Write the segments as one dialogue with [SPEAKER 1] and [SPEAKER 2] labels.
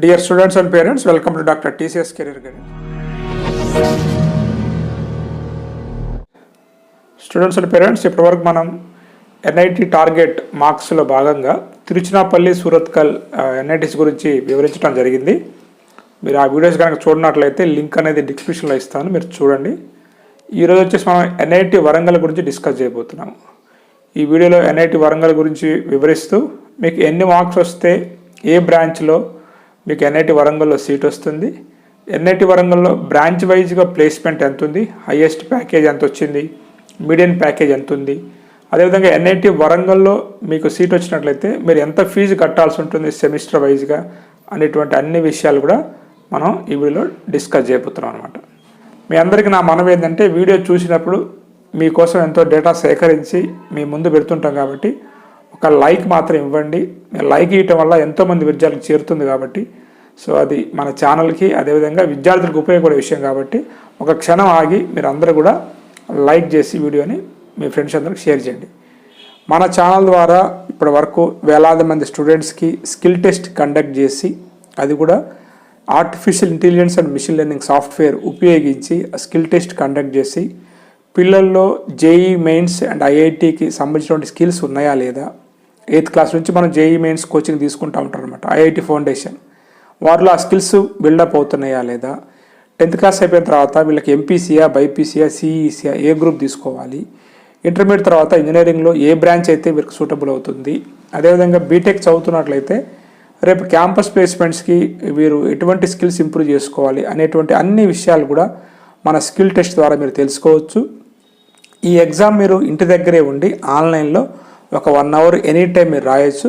[SPEAKER 1] Dear students and parents welcome to doctor TCS career Guidance. Students and parents ఇప్పటివరకు మనం NIT target మార్క్స్లో భాగంగా Tiruchirappalli Surathkal NITs గురించి వివరించడం జరిగింది. మీరు ఆ వీడియోస్ కనుక చూడనట్లయితే లింక్ అనేది డిస్క్రిప్షన్లో ఇస్తాను మీరు చూడండి. ఈరోజు వచ్చేసి మనం ఎన్ఐటి వరంగల్ గురించి డిస్కస్ చేయబోతున్నాము. ఈ వీడియోలో ఎన్ఐటి వరంగల్ గురించి వివరిస్తూ మీకు ఎన్ని మార్క్స్ వస్తే ఏ బ్రాంచ్లో మీకు ఎన్ఐటి వరంగల్లో సీట్ వస్తుంది. ఎన్ఐటి వరంగల్లో బ్రాంచ్ వైజ్గా ప్లేస్మెంట్ ఎంత ఉంది హైయెస్ట్ ప్యాకేజ్ ఎంత వచ్చింది మీడియం ప్యాకేజ్ ఎంత ఉంది అదేవిధంగా ఎన్ఐటి వరంగల్లో మీకు సీట్ వచ్చినట్లయితే మీరు ఎంత ఫీజు కట్టాల్సి ఉంటుంది సెమిస్టర్ వైజ్గా అనేటువంటి అన్ని విషయాలు కూడా మనం ఈ వీడియోలో డిస్కస్ చేయబోతున్నాం అనమాట మీ అందరికీ నా మనవి ఏంటంటే వీడియో చూసినప్పుడు మీకోసం ఎంతో డేటా సేకరించి మీ ముందు పెడుతుంటాం కాబట్టి ఒక లైక్ మాత్రం ఇవ్వండి. లైక్ ఇవ్వటం వల్ల ఎంతోమంది విద్యార్థులకు చేరుతుంది కాబట్టి. సో అది మన ఛానల్కి అదేవిధంగా విద్యార్థులకు ఉపయోగపడే విషయం కాబట్టి ఒక క్షణం ఆగి మీరు అందరూ కూడా లైక్ చేసి వీడియోని మీ ఫ్రెండ్స్ అందరికి షేర్ చేయండి. మన ఛానల్ ద్వారా ఇప్పటి వరకు వేలాది మంది స్టూడెంట్స్కి స్కిల్ టెస్ట్ కండక్ట్ చేసి అది కూడా artificial intelligence and machine learning software ఉపయోగించి స్కిల్ టెస్ట్ కండక్ట్ చేసి పిల్లల్లో జేఈ మెయిన్స్ అండ్ ఐఐటికి సంబంధించినటువంటి స్కిల్స్ ఉన్నాయా లేదా ఎయిత్ క్లాస్ నుంచి మనం జేఈ మెయిన్స్ కోచింగ్ తీసుకుంటూ ఉంటాం అనమాట ఐఐటి ఫౌండేషన్. వారిలో ఆ స్కిల్స్ బిల్డప్ అవుతున్నాయా లేదా? టెన్త్ క్లాస్ అయిపోయిన తర్వాత వీళ్ళకి ఎంపీసీయా బైపీసీయా సిఈసీయా ఏ గ్రూప్ తీసుకోవాలి? ఇంటర్మీడియట్ తర్వాత ఇంజనీరింగ్లో ఏ బ్రాంచ్ అయితే వీరికి సూటబుల్ అవుతుంది? అదేవిధంగా బీటెక్ చదువుతున్నట్లయితే రేపు క్యాంపస్ ప్లేస్మెంట్స్కి వీరు ఎటువంటి స్కిల్స్ ఇంప్రూవ్ చేసుకోవాలి అనేటువంటి అన్ని విషయాలు కూడా మన స్కిల్ టెస్ట్ ద్వారా మీరు తెలుసుకోవచ్చు. ఈ ఎగ్జామ్ మీరు ఇంటి దగ్గరే ఉండి ఆన్లైన్లో ఒక వన్ అవర్ ఎనీ టైం మీరు రాయొచ్చు.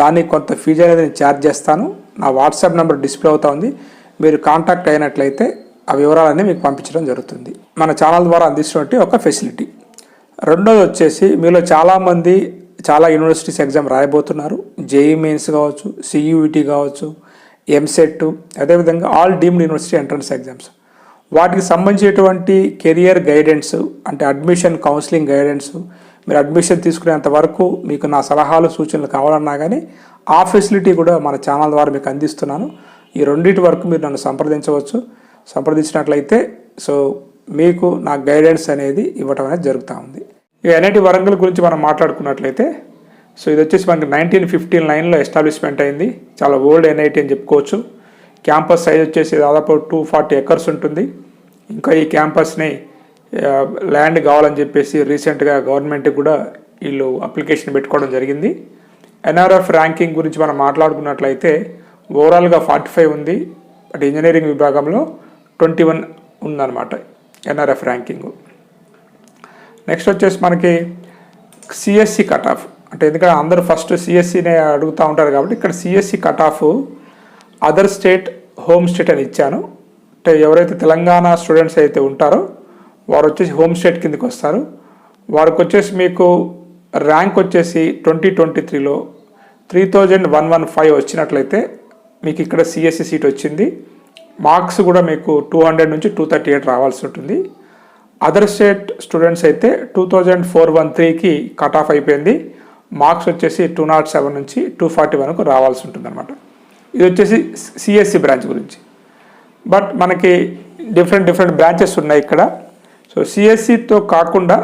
[SPEAKER 1] దానికి కొంత ఫీజు అనేది నేను ఛార్జ్ చేస్తాను. నా వాట్సాప్ నెంబర్ డిస్ప్లే అవుతా ఉంది. మీరు కాంటాక్ట్ అయినట్లయితే ఆ వివరాలన్నీ మీకు పంపించడం జరుగుతుంది. మన ఛానల్ ద్వారా అందిస్తున్నట్టు ఒక ఫెసిలిటీ రెండోది వచ్చేసి మీలో చాలామంది చాలా యూనివర్సిటీస్ ఎగ్జామ్ రాయబోతున్నారు. జేఈ మెయిన్స్ కావచ్చు సియూఈటీ కావచ్చు ఎంసెట్ అదేవిధంగా all deemed university entrance exams వాటికి సంబంధించినటువంటి కెరియర్ గైడెన్స్ అంటే అడ్మిషన్ కౌన్సిలింగ్ గైడెన్స్ మీరు అడ్మిషన్ తీసుకునేంత వరకు మీకు నా సలహాలు సూచనలు కావాలన్నా కానీ ఆ ఫెసిలిటీ కూడా మన ఛానల్ ద్వారా మీకు అందిస్తున్నాను. ఈ రెండింటి వరకు మీరు నన్ను సంప్రదించవచ్చు. సంప్రదించినట్లయితే సో మీకు నా గైడెన్స్ అనేది ఇవ్వటం అనేది జరుగుతూ ఉంది. ఈ ఎన్ఐటి వరంగల్ గురించి మనం మాట్లాడుకున్నట్లయితే సో ఇది వచ్చేసి మనకి నైన్టీన్ ఫిఫ్టీన్ నైన్లో ఎస్టాబ్లిష్మెంట్ అయింది. చాలా ఓల్డ్ ఎన్ఐటి అని చెప్పుకోవచ్చు. క్యాంపస్ సైజ్ వచ్చేసి దాదాపు టూ ఫార్టీ ఎకర్స్ ఉంటుంది. ఇంకా ఈ క్యాంపస్ని ల్యాండ్ కావాలని చెప్పేసి రీసెంట్గా గవర్నమెంట్కి కూడా వీళ్ళు అప్లికేషన్ పెట్టుకోవడం జరిగింది. ఎన్ఆర్ఎఫ్ ర్యాంకింగ్ గురించి మనం మాట్లాడుకున్నట్లయితే ఓవరాల్గా ఫార్టీ ఫైవ్ ఉంది. బట్ ఇంజనీరింగ్ విభాగంలో ట్వంటీ వన్ ఉందన్నమాట ఎన్ఆర్ఎఫ్ ర్యాంకింగ్ నెక్స్ట్ వచ్చేసి మనకి సిఎస్సి కట్ ఆఫ్ అంటే ఎందుకంటే అందరూ ఫస్ట్ సిఎస్సినే అడుగుతూ ఉంటారు కాబట్టి ఇక్కడ CSE cut off other state home state అని ఇచ్చాను. అంటే ఎవరైతే తెలంగాణ స్టూడెంట్స్ అయితే ఉంటారో వారు వచ్చేసి హోమ్ స్టేట్ కిందకి వస్తారు. వారికి వచ్చేసి మీకు ర్యాంక్ వచ్చేసి ట్వంటీ ట్వంటీ త్రీలో three thousand one one five వచ్చినట్లయితే మీకు ఇక్కడ సిఎస్సి సీట్ వచ్చింది. మార్క్స్ కూడా మీకు టూ హండ్రెడ్ నుంచి టూ థర్టీ ఎయిట్ రావాల్సి ఉంటుంది. అదర్ స్టేట్ స్టూడెంట్స్ అయితే టూ థౌజండ్ ఫోర్ వన్ త్రీకి కట్ ఆఫ్ అయిపోయింది. మార్క్స్ వచ్చేసి టూ నాట్ సెవెన్ నుంచి టూ ఫార్టీ వన్కు రావాల్సి ఉంటుంది అనమాట ఇది వచ్చేసి సిఎస్సి బ్రాంచ్ గురించి. బట్ మనకి డిఫరెంట్ డిఫరెంట్ బ్రాంచెస్ ఉన్నాయి ఇక్కడ. సో సిఎస్సితో కాకుండా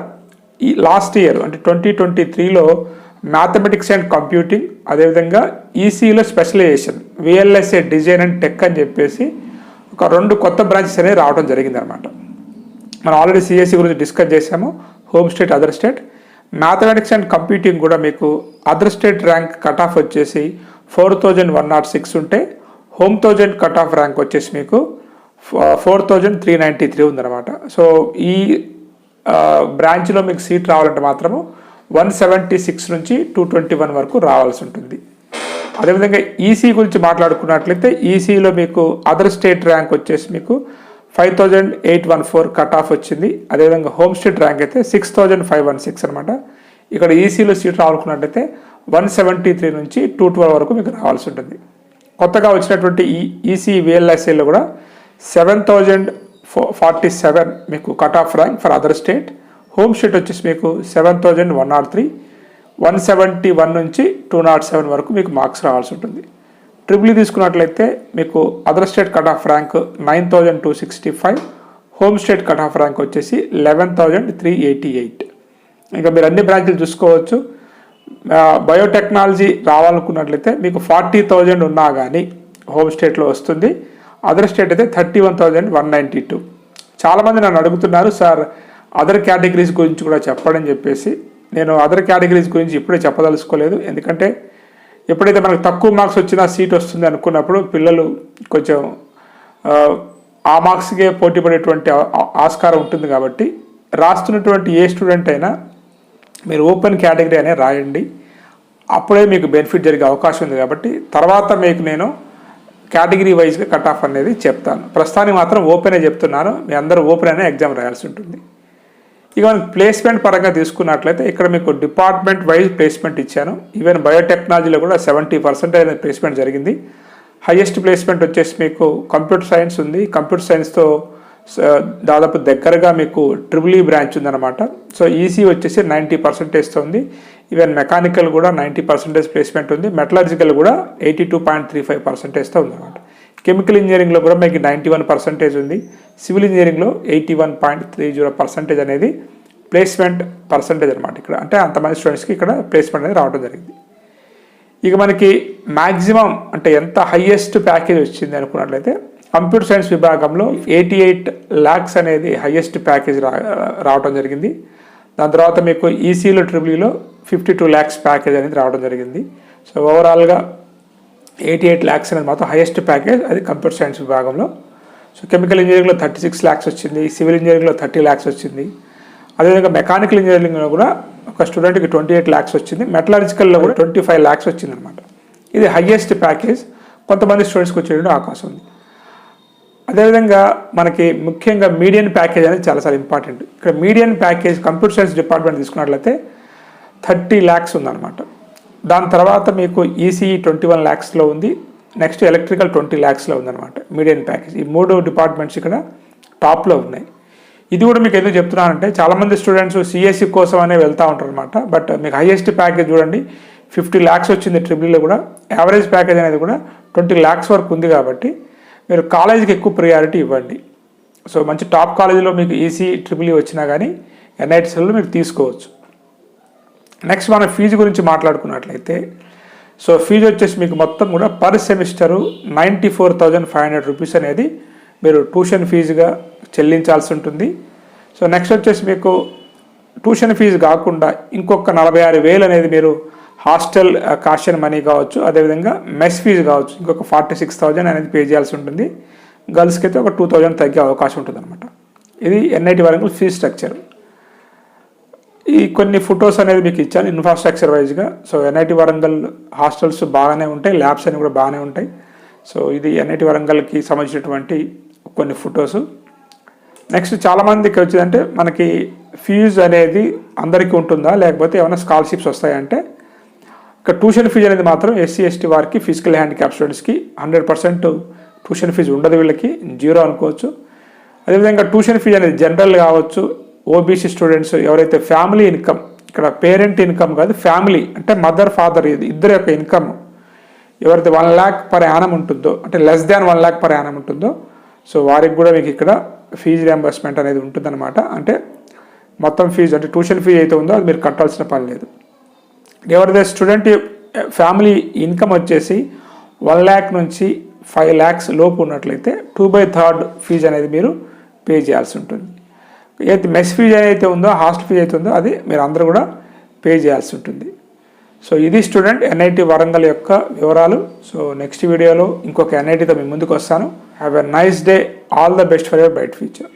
[SPEAKER 1] ఈ లాస్ట్ ఇయర్ అంటే ట్వంటీ ట్వంటీ త్రీలో మ్యాథమెటిక్స్ అండ్ కంప్యూటింగ్ అదేవిధంగా ఈసీలో specialization VLSI design and tech అని చెప్పేసి ఒక రెండు కొత్త బ్రాంచెస్ అనేవి రావడం జరిగింది అనమాట మనం ఆల్రెడీ సిఎస్సి గురించి డిస్కస్ చేసాము home state other state mathematics and computing కూడా మీకు other state rank cut off వచ్చేసి four thousand one not six ఉంటే home thousand cut off rank వచ్చేసి మీకు four thousand three ninety three ఉందన్నమాట. సో ఈ బ్రాంచ్లో మీకు సీట్ రావాలంటే మాత్రము వన్ సెవెంటీ సిక్స్ నుంచి టూ ట్వంటీ వన్ వరకు రావాల్సి ఉంటుంది. అదేవిధంగా ఈసీ గురించి మాట్లాడుకున్నట్లయితే ఈసీలో మీకు అదర్ స్టేట్ ర్యాంక్ వచ్చేసి మీకు five thousand eight one four cut off వచ్చింది. అదేవిధంగా హోమ్ స్టేట్ ర్యాంక్ అయితే six thousand five one six అనమాట ఇక్కడ ఈసీలో సీట్ రావాలనుకున్నట్లయితే వన్ సెవెంటీ త్రీ నుంచి టూ ట్వెల్వ్ వరకు మీకు రావాల్సి ఉంటుంది. కొత్తగా వచ్చినటువంటి ఈ ఈసీ విఎల్ఎస్ఏలో కూడా సెవెన్ థౌజండ్ ఫార్టీ సెవెన్ మీకు cut off rank for other state home state వచ్చేసి మీకు seven thousand one not three one seventy one నుంచి టూ నాట్ సెవెన్ వరకు మీకు మార్క్స్ రావాల్సి ఉంటుంది. ట్రిపుల్ ఈ e తీసుకున్నట్లయితే మీకు other state cut off rank nine thousand two sixty five home state cut off rank వచ్చేసి eleven thousand three eighty eight ఇంకా మీరు అన్ని బ్రాంచ్లు చూసుకోవచ్చు. బయోటెక్నాలజీ రావాలనుకున్నట్లయితే మీకు ఫార్టీ థౌజండ్ ఉన్నా కానీ హోమ్ స్టేట్లో వస్తుంది. అదర్ స్టేట్ అయితే thirty one thousand one ninety two చాలామంది నన్ను అడుగుతున్నారు సార్ అదర్ కేటగిరీస్ గురించి కూడా చెప్పడని చెప్పేసి. నేను అదర్ కేటగిరీస్ గురించి ఇప్పుడే చెప్పదలుచుకోలేదు. ఎందుకంటే ఎప్పుడైతే మనకు తక్కువ మార్క్స్ వచ్చినా సీట్ వస్తుంది అనుకున్నప్పుడు పిల్లలు కొంచెం ఆ, మార్క్స్కే పోటీ పడేటువంటి ఆస్కారం ఉంటుంది కాబట్టి రాస్తున్నటువంటి ఏ స్టూడెంట్ అయినా మీరు ఓపెన్ కేటగిరీ అనే రాయండి. అప్పుడే మీకు బెనిఫిట్ జరిగే అవకాశం ఉంది కాబట్టి తర్వాత మీకు నేను కేటగిరీ వైజ్గా కట్ ఆఫ్ అనేది చెప్తాను. ప్రస్తుతానికి మాత్రం ఓపెనే చెప్తున్నాను. మీ అందరూ ఓపెన్ అనే ఎగ్జామ్ రాయాల్సి ఉంటుంది. ఇక మనం ప్లేస్మెంట్ పరంగా తీసుకున్నట్లయితే ఇక్కడ మీకు డిపార్ట్మెంట్ వైజ్ ప్లేస్మెంట్ ఇచ్చాను. ఈవెన్ బయోటెక్నాలజీలో కూడా సెవెంటీ పర్సెంటేజ్ అనేది ప్లేస్మెంట్ జరిగింది. హైయెస్ట్ ప్లేస్మెంట్ వచ్చేసి మీకు కంప్యూటర్ సైన్స్ ఉంది. కంప్యూటర్ సైన్స్తో దాదాపు దగ్గరగా మీకు ట్రిపుల్ ఈ బ్రాంచ్ ఉందన్నమాట. సో ఈసీ వచ్చేసి నైంటీ పర్సెంటేజ్తో ఉంది. ఈవెన్ మెకానికల్ కూడా నైంటీ పర్సెంటేజ్ ప్లేస్మెంట్ ఉంది. మెటలర్జికల్ కూడా eighty two point three five పర్సెంటేజ్తో ఉందన్నమాట. కెమికల్ ఇంజనీరింగ్లో కూడా మీకు నైంటీ వన్ పర్సెంటేజ్ ఉంది. సివిల్ ఇంజనీరింగ్లో eighty one point three zero percentage అనేది ప్లేస్మెంట్ పర్సెంటేజ్ అనమాట ఇక్కడ. అంటే అంతమంది స్టూడెంట్స్కి ఇక్కడ ప్లేస్మెంట్ అనేది రావడం జరిగింది. ఇక మనకి మ్యాక్సిమం అంటే ఎంత హయ్యెస్ట్ ప్యాకేజ్ వచ్చింది అనుకున్నట్లయితే కంప్యూటర్ సైన్స్ విభాగంలో ఎయిటీ ఎయిట్ ల్యాక్స్ అనేది హయ్యెస్ట్ ప్యాకేజ్ రా రావడం జరిగింది. దాని తర్వాత మీకు ఈసీలో ట్రిపుల్ఈలో ఫిఫ్టీ టూ ల్యాక్స్ ప్యాకేజ్ అనేది రావడం జరిగింది. సో ఓవరాల్గా ఎయిటీ ఎయిట్ ల్యాక్స్ అనేది మాత్రం హైయెస్ట్ ప్యాకేజ్ అది కంప్యూటర్ సైన్స్ విభాగంలో. సో కెమికల్ ఇంజనీరింగ్లో థర్టీ సిక్స్ ల్యాక్స్ వచ్చింది సివిల్ ఇంజనీరింగ్లో థర్టీ ల్యాక్స్ వచ్చింది. అదేవిధంగా మెకానికల్ ఇంజనీరింగ్లో కూడా ఒక స్టూడెంట్కి ట్వంటీ ఎయిట్ ల్యాక్స్ వచ్చింది. మెటలాజికల్లో కూడా ట్వంటీ ఫైవ్ ల్యాక్స్ వచ్చింది అనమాట ఇది హయ్యెస్ట్ ప్యాకేజ్. కొంతమంది స్టూడెంట్స్కి వచ్చేటువంటి అవకాశం ఉంది. అదేవిధంగా మనకి ముఖ్యంగా మీడియన్ ప్యాకేజ్ అనేది చాలా చాలా ఇంపార్టెంట్ ఇక్కడ median package computer science department తీసుకున్నట్లయితే థర్టీ ల్యాక్స్ ఉందన్నమాట. దాని తర్వాత మీకు ఈసీఈ ట్వంటీ వన్ ల్యాక్స్లో ఉంది. నెక్స్ట్ ఎలక్ట్రికల్ ట్వంటీ ల్యాక్స్లో ఉందన్నమాట మీడియన్ ప్యాకేజ్ ఈ మూడు డిపార్ట్మెంట్స్ ఇక్కడ టాప్లో ఉన్నాయి. ఇది కూడా మీకు ఎందుకు చెప్తున్నానంటే చాలామంది స్టూడెంట్స్ సిఎస్సి కోసం అనే వెళ్తూ ఉంటారు అనమాట బట్ మీకు హైయెస్ట్ ప్యాకేజ్ చూడండి ఫిఫ్టీ ల్యాక్స్ వచ్చింది ట్రిపుల్లో e కూడా. యావరేజ్ ప్యాకేజ్ అనేది కూడా ట్వంటీ ల్యాక్స్ వరకు ఉంది కాబట్టి మీరు కాలేజీకి ఎక్కువ ప్రియారిటీ ఇవ్వండి. సో మంచి టాప్ కాలేజీలో మీకు ఈసీ ట్రిపుల్ ఈ వచ్చినా కానీ ఎన్ఐటీసీలో మీరు తీసుకోవచ్చు. నెక్స్ట్ మన ఫీజు గురించి మాట్లాడుకున్నట్లయితే సో ఫీజు వచ్చేసి మీకు మొత్తం కూడా per semester ninety four thousand five hundred rupees అనేది మీరు ట్యూషన్ ఫీజుగా చెల్లించాల్సి ఉంటుంది. సో నెక్స్ట్ వచ్చేసి మీకు ట్యూషన్ ఫీజు కాకుండా ఇంకొక నలభై ఆరు వేలు అనేది మీరు హాస్టల్ కాషన్ మనీ కావచ్చు అదేవిధంగా మెస్ ఫీజు కావచ్చు. ఇంకొక ఫార్టీ సిక్స్ థౌజండ్ అనేది పే చేయాల్సి ఉంటుంది. గర్ల్స్కి అయితే ఒక టూ థౌజండ్ తగ్గే అవకాశం ఉంటుంది అనమాట ఇది ఎన్ఐటి వరంగల్ ఫీజ్ స్ట్రక్చర్. ఈ కొన్ని ఫొటోస్ అనేది మీకు ఇచ్చాను ఇన్ఫ్రాస్ట్రక్చర్ వైజ్గా. సో ఎన్ఐటి వరంగల్ హాస్టల్స్ బాగానే ఉంటాయి ల్యాబ్స్ అని కూడా బాగానే ఉంటాయి. సో ఇది ఎన్ఐటి వరంగల్కి సంబంధించినటువంటి కొన్ని ఫొటోస్. నెక్స్ట్ చాలామందికి వచ్చిందంటే మనకి ఫీజు అనేది అందరికీ ఉంటుందా? లేకపోతే ఏమైనా స్కాలర్షిప్స్ వస్తాయంటే ఇక ట్యూషన్ ఫీజు అనేది మాత్రం ఎస్సీ ఎస్టీ వారికి ఫిజికల్ హ్యాండిక్యాప్ స్టూడెంట్స్కి హండ్రెడ్ పర్సెంట్ ట్యూషన్ ఫీజు ఉండదు వీళ్ళకి జీరో అనుకోవచ్చు. అదేవిధంగా ట్యూషన్ ఫీజు అనేది జనరల్ కావచ్చు ఓబీసీ స్టూడెంట్స్ ఎవరైతే ఫ్యామిలీ ఇన్కమ్ ఇక్కడ పేరెంట్ ఇన్కమ్ కాదు ఫ్యామిలీ అంటే మదర్ ఫాదర్ ఇద్దరు యొక్క ఇన్కమ్ ఎవరైతే వన్ ల్యాక్ పర్ యానం ఉంటుందో అంటే less than one lakh per annum ఉంటుందో సో వారికి కూడా మీకు ఇక్కడ ఫీజు రియంబర్స్మెంట్ అనేది ఉంటుందన్నమాట. అంటే మొత్తం ఫీజు అంటే ట్యూషన్ ఫీజు అయితే ఉందో అది మీరు కట్టాల్సిన పని లేదు. ఎవరిదే స్టూడెంట్ ఫ్యామిలీ ఇన్కమ్ వచ్చేసి వన్ ల్యాక్ నుంచి ఫైవ్ ల్యాక్స్ లోపు ఉన్నట్లయితే టూ బై థర్డ్ ఫీజు అనేది మీరు పే చేయాల్సి ఉంటుంది. ఏదైతే మెస్ ఫీజు ఏదైతే ఉందో హాస్టల్ ఫీజు అయితే ఉందో అది మీరు అందరూ కూడా పే చేయాల్సి ఉంటుంది. సో ఇది స్టూడెంట్ ఎన్ఐటి వరంగల్ యొక్క వివరాలు. సో నెక్స్ట్ వీడియోలో ఇంకొక ఎన్ఐటితో మీ ముందుకు వస్తాను. Have a nice day all the best for your bright future